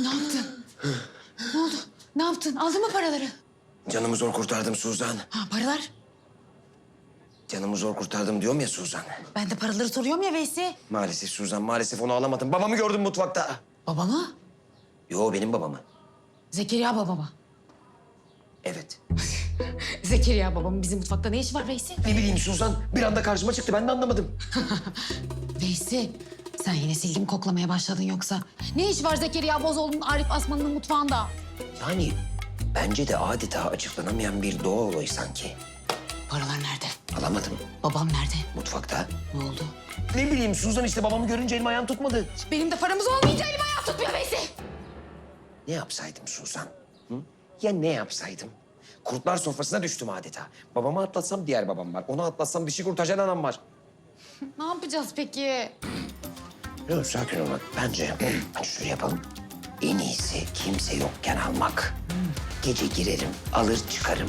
Ne yaptın? ne oldu? Ne yaptın? Aldın mı paraları? Canımı zor kurtardım Suzan. Ha paralar. Canımı zor kurtardım diyorum ya Suzan. Ben de paraları soruyorum ya Veysi. Maalesef Suzan, maalesef onu alamadım. Babamı gördüm mutfakta. Babamı? Yo benim babamı. Zekeriya babama. Evet. Zekeriya babamın bizim mutfakta ne işi var Veysi? Ne bileyim Suzan, bir anda karşıma çıktı. Ben de anlamadım. Veysi, sen yine sildim koklamaya başladın yoksa. Ne iş var Zekeriya Bozoğlu'nun Arif Asman'ın mutfağında? Yani bence de adeta açıklanamayan bir doğa olayı sanki. Paralar nerede? Alamadım. Babam nerede? Mutfakta. Ne oldu? Ne bileyim Suzan işte babamı görünce elim ayağım tutmadı. Benim de paramız olmayınca elim ayağım tutmuyor Veysi. Ne yapsaydım Suzan? Hı? Ya ne yapsaydım? Kurtlar sofrasına düştüm adeta. Babamı atlatsam diğer babam var. Onu atlatsam dişi kurtaran anam var. Ne yapacağız peki? Yok sakin ol. Bence hadi şöyle yapalım. En iyisi kimse yokken almak. Gece girerim, alır çıkarım.